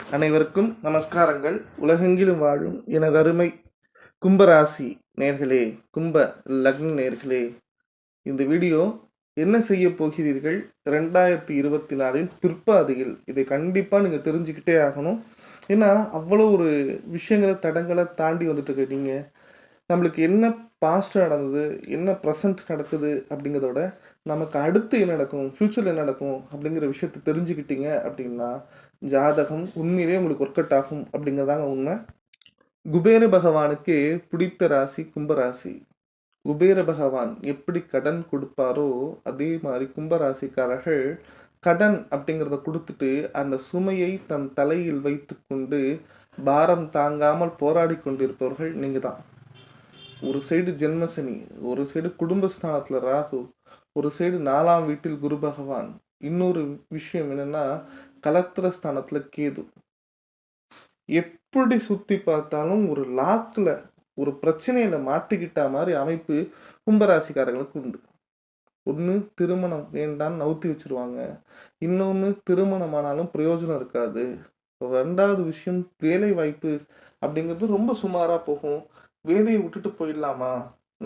அனைவருக்கும் நமஸ்காரங்கள். உலகெங்கிலும் வாழும் எனது அருமை கும்பராசி நேர்களே கும்ப லக்ன நேர்களே இந்த வீடியோ என்ன செய்ய போகிறீர்கள்? ரெண்டாயிரத்தி இருபத்தி நாலின் பிற்பாதையில் இதை கண்டிப்பாக நீங்கள் தெரிஞ்சுக்கிட்டே ஆகணும். ஏன்னா அவ்வளோ ஒரு விஷயங்களை தடங்களை தாண்டி வந்துட்டு இருக்கீங்க நம்மளுக்கு என்ன பாஸ்ட் நடந்தது என்ன ப்ரெசன்ட் நடக்குது அப்படிங்கிறதோட நமக்கு அடுத்து என்ன நடக்கும் ஃப்யூச்சரில் என்ன நடக்கும் அப்படிங்கிற விஷயத்தை தெரிஞ்சுக்கிட்டீங்க அப்படின்னா ஜாதகம் உண்மையிலேயே உங்களுக்கு ஒர்க் அவுட் ஆகும் அப்படிங்கிறதாங்க உண்மை. குபேர பகவானுக்கு பிடித்த ராசி கும்பராசி குபேர பகவான் எப்படி கடன் கொடுப்பாரோ அதே மாதிரி கும்பராசிக்காரர்கள் கடன் அப்படிங்கிறத கொடுத்துட்டு அந்த சுமையை தன் தலையில் வைத்துக்கொண்டு பாரம் தாங்காமல் போராடி கொண்டிருப்பவர்கள் நீங்கள் தான். ஒரு சைடு ஜென்மசனி ஒரு சைடு குடும்பஸ்தானத்தில் ராகு ஒரு சைடு நாலாம் வீட்டில் குரு பகவான். இன்னொரு விஷயம் என்னன்னா கலத்திரஸ்தானத்தில் கேது. எப்படி சுத்தி பார்த்தாலும் ஒரு லாக்கில் ஒரு பிரச்சனையில மாட்டிக்கிட்ட மாதிரி அமைப்பு கும்பராசிக்காரர்களுக்கு உண்டு. ஒன்று திருமணம் வேண்டான்னு நவுத்தி வச்சிருவாங்க. இன்னொன்று திருமணம் ஆனாலும் பிரயோஜனம் இருக்காது. ரெண்டாவது விஷயம் வேலை வாய்ப்பு அப்படிங்கிறது ரொம்ப சுமாராக போகும். வேலையை விட்டுட்டு போயிடலாமா?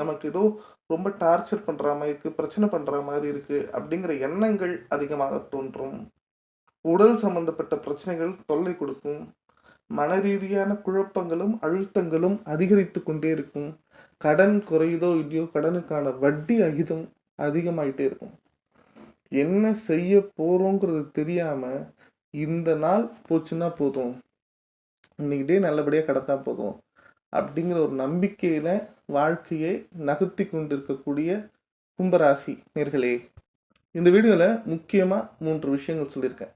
நமக்கு ஏதோ ரொம்ப டார்ச்சர் பண்ணுற மாதிரி இருக்குது பிரச்சனை பண்ணுற மாதிரி இருக்குது அப்படிங்கிற எண்ணங்கள் அதிகமாக தோன்றும். உடல் சம்பந்தப்பட்ட பிரச்சனைகள் தொல்லை கொடுக்கும். மன ரீதியான குழப்பங்களும் அழுத்தங்களும் அதிகரித்து கொண்டே இருக்கும். கடன் குறையுதோ இல்லையோ கடனுக்கான வட்டி அகிதம் அதிகமாயிட்டே இருக்கும். என்ன செய்ய போறோங்கிறது தெரியாம இந்த நாள் போச்சுன்னா போதும். இன்னைக்கு டே நல்லபடியாக கடத்தா போதும். அப்படிங்கிற ஒரு நம்பிக்கையில வாழ்க்கையை நகர்த்தி கொண்டிருக்கக்கூடிய கும்பராசி நேர்களே இந்த வீடியோவில் முக்கியமாக மூன்று விஷயங்கள் சொல்லியிருக்கேன்.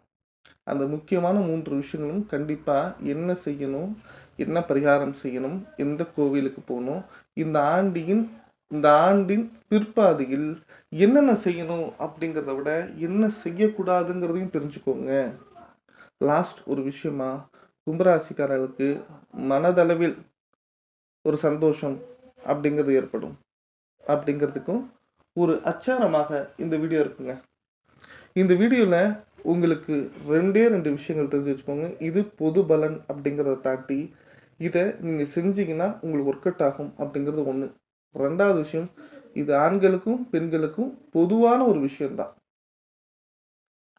அந்த முக்கியமான மூன்று விஷயங்களும் கண்டிப்பாக என்ன செய்யணும் என்ன பரிகாரம் செய்யணும் எந்த கோவிலுக்கு போகணும் இந்த ஆண்டியின் இந்த ஆண்டின் பிற்பாதியில் என்னென்ன செய்யணும் அப்படிங்கிறத விட என்ன செய்யக்கூடாதுங்கிறதையும் தெரிஞ்சுக்கோங்க. லாஸ்ட் ஒரு விஷயமா கும்பராசிக்காரர்களுக்கு மனதளவில் ஒரு சந்தோஷம் அப்படிங்கிறது ஏற்படும். அப்படிங்கிறதுக்கும் ஒரு அச்சாரமாக இந்த வீடியோ இருக்குங்க. இந்த வீடியோவில் உங்களுக்கு ரெண்டே ரெண்டு விஷயங்கள் தெரிஞ்சு வச்சுக்கோங்க. இது பொது பலன் அப்படிங்கிறத தாண்டி இதை நீங்கள் செஞ்சீங்கன்னா உங்களுக்கு ஒர்க் அவுட் ஆகும் அப்படிங்கிறது ஒன்று ரெண்டாவது விஷயம் இது ஆண்களுக்கும் பெண்களுக்கும் பொதுவான ஒரு விஷயம்தான்.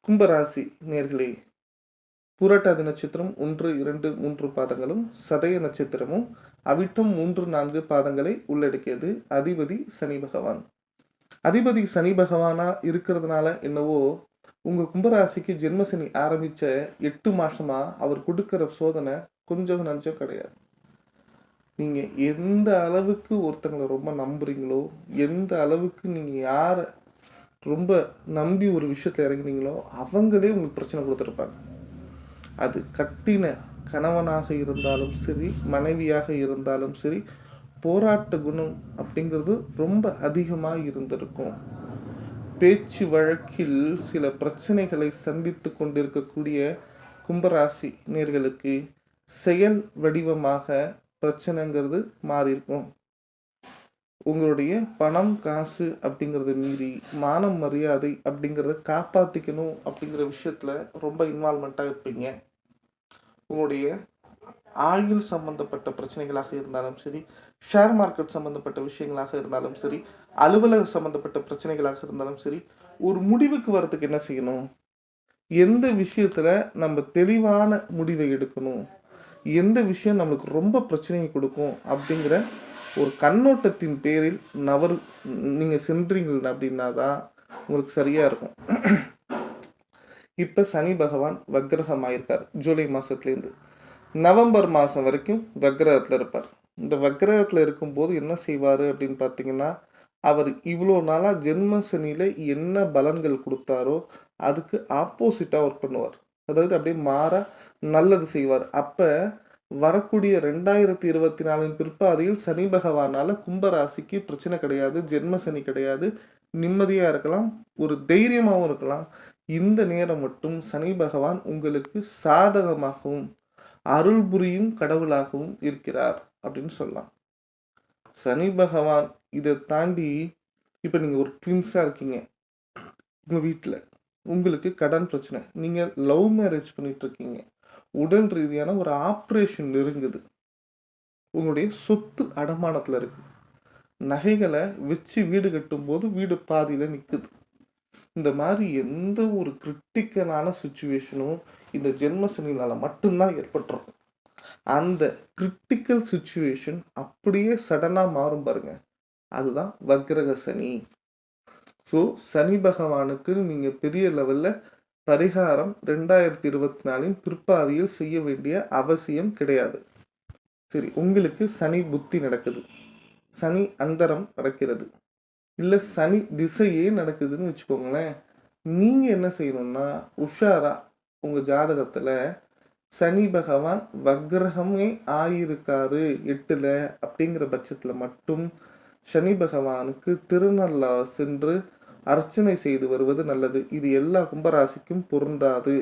கும்பராசி நேர்களே பூரட்டாதி நட்சத்திரம் ஒன்று இரண்டு மூன்று பாதங்களும் சதய நட்சத்திரமும் அவிட்டம் மூன்று நான்கு பாதங்களை உள்ளடக்கியது அதிபதி சனி பகவான். அதிபதி சனி பகவானா இருக்கிறதுனால என்னவோ உங்கள் கும்பராசிக்கு ஜென்மசனி ஆரம்பித்த எட்டு மாதமாக அவர் கொடுக்குற சோதனை கொஞ்சம் நஞ்சம் கிடையாது. நீங்கள் எந்த அளவுக்கு ஒருத்தங்களை ரொம்ப நம்புறீங்களோ எந்த அளவுக்கு நீங்கள் யாரை ரொம்ப நம்பி ஒரு விஷயத்தில் இறங்குனீங்களோ அவங்களே உங்களுக்கு பிரச்சனை கொடுத்துருப்பாங்க. அது கட்டின கணவனாக இருந்தாலும் சரி மனைவியாக இருந்தாலும் சரி போராட்ட குணம் அப்படிங்கிறது ரொம்ப அதிகமாக இருந்திருக்கும். பேச்சு வழக்கில் சில பிரச்சனைகளை சந்தித்து கொண்டிருக்கக்கூடிய கும்பராசி நேர்களுக்கு செயல் வடிவமாக பிரச்சனைங்கிறது மாறியிருக்கும். உங்களுடைய பணம் காசு அப்படிங்கிறத மீறி மானம் மரியாதை அப்படிங்கிறத காப்பாற்றிக்கணும் அப்படிங்கிற விஷயத்தில் ரொம்ப இன்வால்மெண்ட்டாக இருப்பீங்க. உங்களுடைய ஆயுள் சம்பந்தப்பட்ட பிரச்சனைகளாக இருந்தாலும் சரி ஷேர் மார்க்கெட் சம்பந்தப்பட்ட விஷயங்களாக இருந்தாலும் சரி அலுவலக சம்பந்தப்பட்ட பிரச்சனைகளாக இருந்தாலும் சரி ஒரு முடிவுக்கு வர்றதுக்கு என்ன செய்யணும்? எந்த விஷயத்தில் நம்ம தெளிவான முடிவை எடுக்கணும்? எந்த விஷயம் நம்மளுக்கு ரொம்ப பிரச்சனையை கொடுக்கும்? அப்படிங்கிற ஒரு கண்ணோட்டத்தின் பேரில் நவர் நீங்கள் சென்றீங்க அப்படின்னா தான் உங்களுக்கு சரியாக இருக்கும். இப்போ சனி பகவான் வக்ரகம் ஆயிருக்கார் ஜூலை மாதத்துலேருந்து நவம்பர் மாதம் வரைக்கும் வக்ரகத்தில் இருப்பார். இந்த வக்ரகத்தில் இருக்கும்போது என்ன செய்வார் அப்படின்னு பார்த்தீங்கன்னா அவர் இவ்வளோ நாளாக ஜென்ம சனியில் என்ன பலன்கள் கொடுத்தாரோ அதுக்கு ஆப்போசிட்டாக ஒர்க் பண்ணுவார். அதாவது அப்படியே மாற நல்லது செய்வார். அப்போ வரக்கூடிய ரெண்டாயிரத்தி இருபத்தி நாலின் பிற்பாதையில் சனி பகவானால கும்பராசிக்கு பிரச்சனை கிடையாது ஜென்ம சனி கிடையாது நிம்மதியாக இருக்கலாம் ஒரு தைரியமாகவும் இருக்கலாம். இந்த நேரம் மட்டும் சனி பகவான் உங்களுக்கு சாதகமாகவும் அருள் புரியும் கடவுளாகவும் இருக்கிறார் அப்படின்னு சொல்லலாம். சனி பகவான் இதை தாண்டி இப்போ நீங்கள் ஒரு ட்வின்ஸாக இருக்கீங்க. உங்கள் வீட்டில் உங்களுக்கு கடன் பிரச்சனை. நீங்கள் லவ் மேரேஜ் பண்ணிகிட்ருக்கீங்க இருக்கீங்க. உடல் ரீதியான ஒரு ஆப்ரேஷன் நெருங்குது. உங்களுடைய சொத்து அடமானத்தில் இருக்குது நகைகளை வச்சு வீடு கட்டும்போது வீடு பாதியில் நிற்குது இந்த மாதிரி எந்த ஒரு கிரிட்டிக்கலான சுச்சுவேஷனும் இந்த ஜென்ம சனினால் மட்டும்தான் ஏற்பட்டுரும் அந்த கிரிட்டிக்கல் சுச்சுவேஷன் அப்படியே சடனாக மாறும் பாருங்க. அதுதான் வக்ரக சனி. ஸோ சனி பகவானுக்கு நீங்கள் பெரிய லெவலில் பரிகாரம் ரெண்டாயிரத்தி இருபத்தி நாலின் பிற்பாதியில் செய்ய வேண்டிய அவசியம் கிடையாது. சரி உங்களுக்கு சனி புத்தி நடக்குது. சனி அந்தரம் நடக்கிறது. இல்லை சனி திசையே நடக்குதுன்னு வச்சுக்கோங்களேன். நீங்கள் என்ன செய்யணும்னா உஷாரா உங்கள் ஜாதகத்தில் சனி பகவான் வக்ரகமே ஆயிருக்காரு எட்டில் அப்படிங்கிற பட்சத்தில் மட்டும் சனி பகவானுக்கு திருநள்ளா சென்று அர்ச்சனை செய்து வருவது நல்லது. இது எல்லா கும்பராசிக்கும் பொருந்தாது.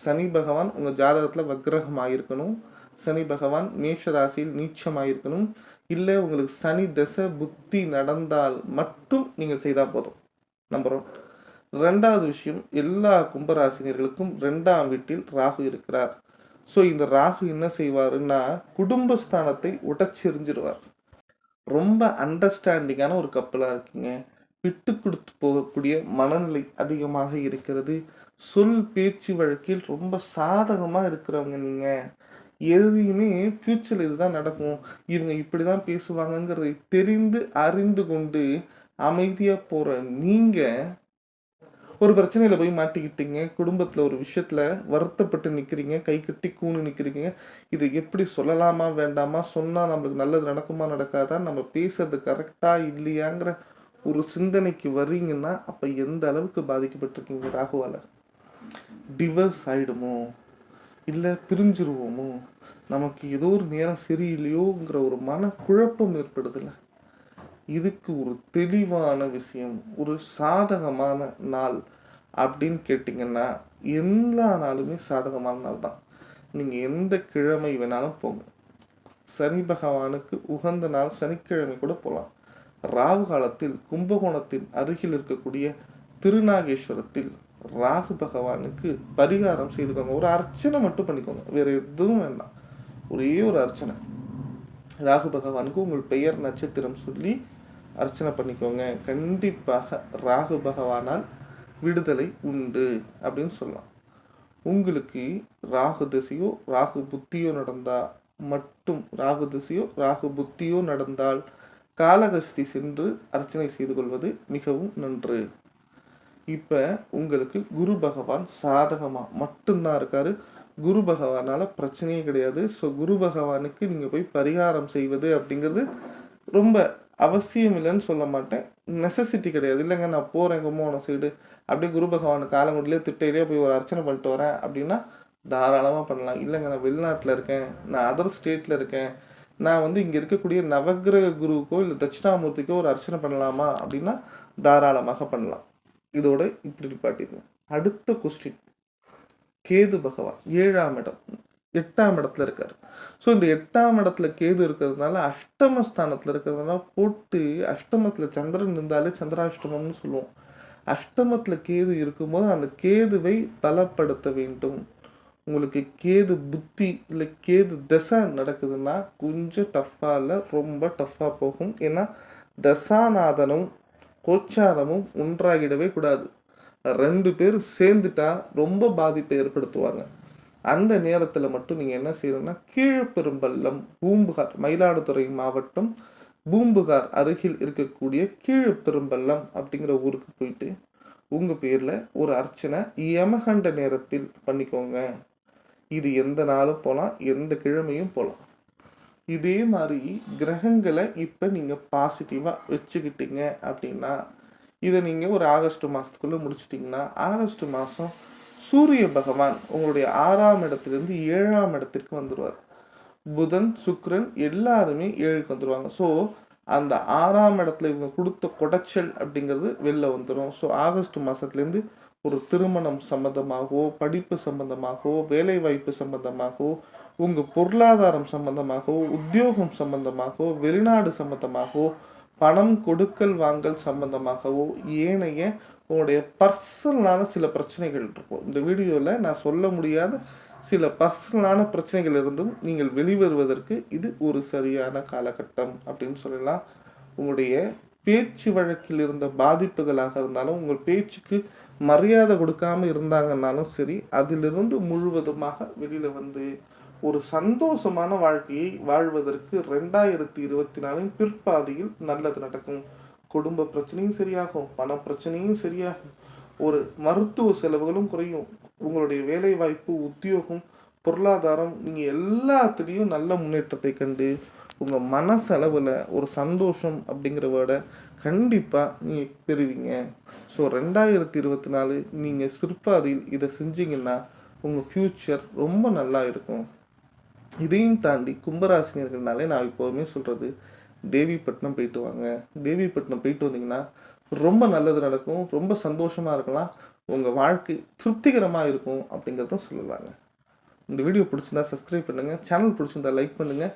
சனி பகவான் உங்கள் ஜாதகத்தில் வக்ரகம் ஆயிருக்கணும் சனி பகவான் மேஷ ராசியில் நீச்சமாயிருக்கணும். இல்லை உங்களுக்கு சனி தசை புத்தி நடந்தால் மட்டும் நீங்கள் செய்தால் போதும். நம்பர் ஒன் ரெண்டாவது விஷயம் எல்லா கும்பராசினியர்களுக்கும் ரெண்டாம் வீட்டில் ராகு இருக்கிறார். ஸோ இந்த ராகு என்ன செய்வாருன்னா குடும்பஸ்தானத்தை உடைச்செறிஞ்சிருவார் ரொம்ப அண்டர்ஸ்டாண்டிங்கான ஒரு கப்பலாக இருக்கீங்க. விட்டு கொடுத்து போகக்கூடிய மனநிலை அதிகமாக இருக்கிறது. சொல் பேச்சு வழக்கில் ரொம்ப சாதகமாக இருக்கிறவங்க நீங்கள் எதையுமே ஃப்யூச்சரில் இதுதான் நடக்கும். இவங்க இப்படி தான் பேசுவாங்கங்கிறதை தெரிந்து அறிந்து கொண்டு அமைதியாக போகிற நீங்கள் ஒரு பிரச்சனையில் போய் மாட்டிக்கிட்டீங்க. குடும்பத்தில் ஒரு விஷயத்தில் வருத்தப்பட்டு நிற்கிறீங்க கை கட்டி கூணு நிற்கிறீங்க இதை எப்படி சொல்லலாமா வேண்டாமா? சொன்னால் நம்மளுக்கு நல்லது நடக்குமா நடக்காதா? நம்ம பேசுறது கரெக்டாக இல்லையாங்கிற ஒரு சிந்தனைக்கு வர்றீங்கன்னா அப்போ எந்த அளவுக்கு பாதிக்கப்பட்டிருக்கீங்க ராகுவால்? டிவர்ஸ் ஆகிடுமோ இல்லை பிரிஞ்சிருவோமோ? நமக்கு ஏதோ ஒரு நேரம் சரியில்லையோங்கிற ஒரு மனக்குழப்பம் ஏற்படுதுல்ல? இதுக்கு ஒரு தெளிவான விஷயம் ஒரு சாதகமான நாள் அப்படின்னு கேட்டிங்கன்னா எல்லா நாளுமே சாதகமான நாள் தான். நீங்கள் எந்த கிழமை வேணாலும் போங்க. சனி பகவானுக்கு உகந்த நாள் சனிக்கிழமை கூட போகலாம் ராகு காலத்தில் கும்பகோணத்தின் அருகில் இருக்கக்கூடிய திருநாகேஸ்வரத்தில் ராகு பகவானுக்கு பரிகாரம் செய்துக்கோங்க ஒரு அர்ச்சனை மட்டும் பண்ணிக்கோங்க. வேறு எதுவும் வேண்டாம். ஒரே ஒரு அர்ச்சனை. ராகு பகவானுக்கு உங்கள் பெயர் நட்சத்திரம் சொல்லி அர்ச்சனை பண்ணிக்கோங்க. கண்டிப்பாக ராகு பகவானால் விடுதலை உண்டு அப்படின்னு சொல்லலாம். உங்களுக்கு ராகு திசையோ ராகு புத்தியோ நடந்தா மட்டும் ராகு திசையோ ராகு புத்தியோ நடந்தால் காலகஸ்தி சென்று அர்ச்சனை செய்து கொள்வது மிகவும் நன்று. இப்போ உங்களுக்கு குரு பகவான் சாதகமாக மட்டும்தான் இருக்காரு. குரு பகவானால் பிரச்சனையே கிடையாது. ஸோ குரு பகவானுக்கு நீங்கள் போய் பரிகாரம் செய்வது அப்படிங்கிறது ரொம்ப அவசியம் இல்லைன்னு சொல்ல மாட்டேன். நெசசிட்டி கிடையாது. இல்லைங்க நான் போகிறேன் கும்பகோணம் சைடு அப்படியே குரு பகவான் காலங்குடிலே திட்டையிலே போய் ஒரு அர்ச்சனை பண்ணிட்டு வரேன் அப்படின்னா தாராளமாக பண்ணலாம். இல்லைங்க நான் வெளிநாட்டில் இருக்கேன். நான் அதர் ஸ்டேட்டில் இருக்கேன். நான் வந்து இங்கே இருக்கக்கூடிய நவக்கிரக குருவுக்கோ இல்லை தட்சிணாமூர்த்திக்கோ ஒரு அர்ச்சனை பண்ணலாமா அப்படின்னா தாராளமாக பண்ணலாம். இதோட இப்படி நிப்பாட்டிடுங்க. அடுத்த கொஸ்டின் கேது பகவான் ஏழாம் இடம் எட்டாம் இடத்துல இருக்கார். ஸோ இந்த எட்டாம் இடத்துல கேது இருக்கிறதுனால அஷ்டமஸ்தானத்தில் இருக்கிறதுனால போட்டு அஷ்டமத்தில் சந்திரன் இருந்தாலே சந்திராஷ்டமம்னு சொல்லுவோம். அஷ்டமத்தில் கேது இருக்கும்போது அந்த கேதுவை பலப்படுத்த வேண்டும். உங்களுக்கு கேது புத்தி இல்லை கேது தசை நடக்குதுன்னா கொஞ்சம் டஃப்பாக இல்லை ரொம்ப டஃப்பாக போகும். ஏன்னா தசாநாதனும் கோச்சாரமும் ஒன்றாகிடவே கூடாது. ரெண்டு பேர் சேர்ந்துட்டா ரொம்ப பாதிப்பை ஏற்படுத்துவாங்க. அந்த நேரத்தில் மட்டும் நீங்கள் என்ன செய்யணும்னா கீழப்பெரும்பள்ளம் பூம்புகார் மயிலாடுதுறை மாவட்டம் பூம்புகார் அருகில் இருக்கக்கூடிய கீழப்பெரும்பள்ளம் அப்படிங்கிற ஊருக்கு போயிட்டு உங்கள் பேரில் ஒரு அர்ச்சனை யமகண்ட நேரத்தில் பண்ணிக்கோங்க. இது எந்த நாளும் போகலாம் எந்த கிழமையும் போகலாம் இதே மாதிரி கிரகங்களை இப்போ நீங்கள் பாசிட்டிவாக வச்சுக்கிட்டீங்க அப்படின்னா இதை நீங்கள் ஒரு ஆகஸ்ட் மாதத்துக்குள்ளே முடிச்சிட்டிங்கன்னா ஆகஸ்ட் மாதம் சூரிய பகவான் உங்களுடைய ஆறாம் இடத்துலேருந்து ஏழாம் இடத்திற்கு வந்துடுவார் புதன் சுக்ரன் எல்லாருமே ஏழுக்கு வந்துடுவாங்க ஸோ அந்த ஆறாம் இடத்துல இவங்க கொடுத்த குடைச்சல் அப்படிங்கிறது வெளில வந்துடும் ஸோ ஆகஸ்ட் மாதத்துலேருந்து ஒரு திருமணம் சம்பந்தமாகவோ படிப்பு சம்பந்தமாகவோ வேலைவாய்ப்பு சம்மந்தமாகவோ சம்பந்தமாகவோ உங்கள் பொருளாதாரம் சம்பந்தமாகவோ உத்தியோகம் சம்பந்தமாகவோ வெளிநாடு சம்பந்தமாகவோ பணம் கொடுக்கல் வாங்கல் சம்பந்தமாகவோ ஏனைய உங்களுடைய பர்சனலான சில பிரச்சனைகள் இருக்கும். இந்த வீடியோவில் நான் சொல்ல முடியாத சில பர்சனலான பிரச்சனைகள் இருந்தும் நீங்கள் வெளிவருவதற்கு இது ஒரு சரியான காலகட்டம் அப்படின்னு சொல்லலாம். உங்களுடைய பேச்சு வழக்கில் இருந்த பாதிப்புகளாக இருந்தாலும் உங்கள் பேச்சுக்கு மரியாதை கொடுக்காம இருந்தாங்கன்னாலும் சரி அதிலிருந்து முழுவதுமாக வெளியில் வந்து ஒரு சந்தோஷமான வாழ்க்கையை வாழ்வதற்கு ரெண்டாயிரத்தி இருபத்தி நாலின் பிற்பாதியில் நல்லது நடக்கும். குடும்ப பிரச்சனையும் சரியாகும் பண பிரச்சனையும் சரியாகும். ஒரு மருத்துவ செலவுகளும் குறையும். உங்களுடைய வேலை வாய்ப்பு உத்தியோகம் பொருளாதாரம் நீங்கள் எல்லாத்துலேயும் நல்ல முன்னேற்றத்தை கண்டு உங்கள் மனசளவில் ஒரு சந்தோஷம் அப்படிங்கிற வேர்டை கண்டிப்பாக நீங்கள் பெறுவீங்க. ஸோ ரெண்டாயிரத்தி இருபத்தி நாலு நீங்கள் சிற்பாதியில் இதை செஞ்சீங்கன்னா உங்கள் ஃப்யூச்சர் ரொம்ப நல்லா இருக்கும். இதையும் தாண்டி கும்பராசினியர்கள்னாலே நான் எப்போதுமே சொல்கிறது தேவிப்பட்டினம் போயிட்டு வாங்க. தேவிப்பட்டினம் போயிட்டு வந்தீங்கன்னா ரொம்ப நல்லது நடக்கும் ரொம்ப சந்தோஷமாக இருக்கலாம் உங்கள் வாழ்க்கை திருப்திகரமாக இருக்கும் அப்படிங்கிறத சொல்லலாங்க இந்த வீடியோ பிடிச்சிருந்தா சப்ஸ்கிரைப் பண்ணுங்கள் சேனல் பிடிச்சிருந்தா லைக் பண்ணுங்கள்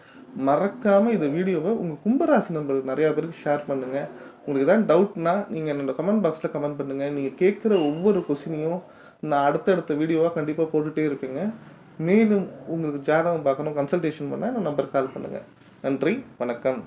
மறக்காமல் இந்த வீடியோவை உங்கள் கும்பராசி நம்பருக்கு நிறையா பேருக்கு ஷேர் பண்ணுங்கள் உங்களுக்கு ஏதாவது டவுட்னா நீங்கள் என்னோட கமெண்ட் பாக்ஸில் கமெண்ட் பண்ணுங்கள் நீங்கள் கேட்குற ஒவ்வொரு கொஸ்டினையும் நான் அடுத்தடுத்த வீடியோவாக கண்டிப்பாக போட்டுகிட்டே இருப்பேங்க. மேலும் உங்களுக்கு ஜாதகம் பார்க்கணும் கன்சல்டேஷன் பண்ணால் நான் நம்பர் கால் பண்ணுங்கள் நன்றி வணக்கம்.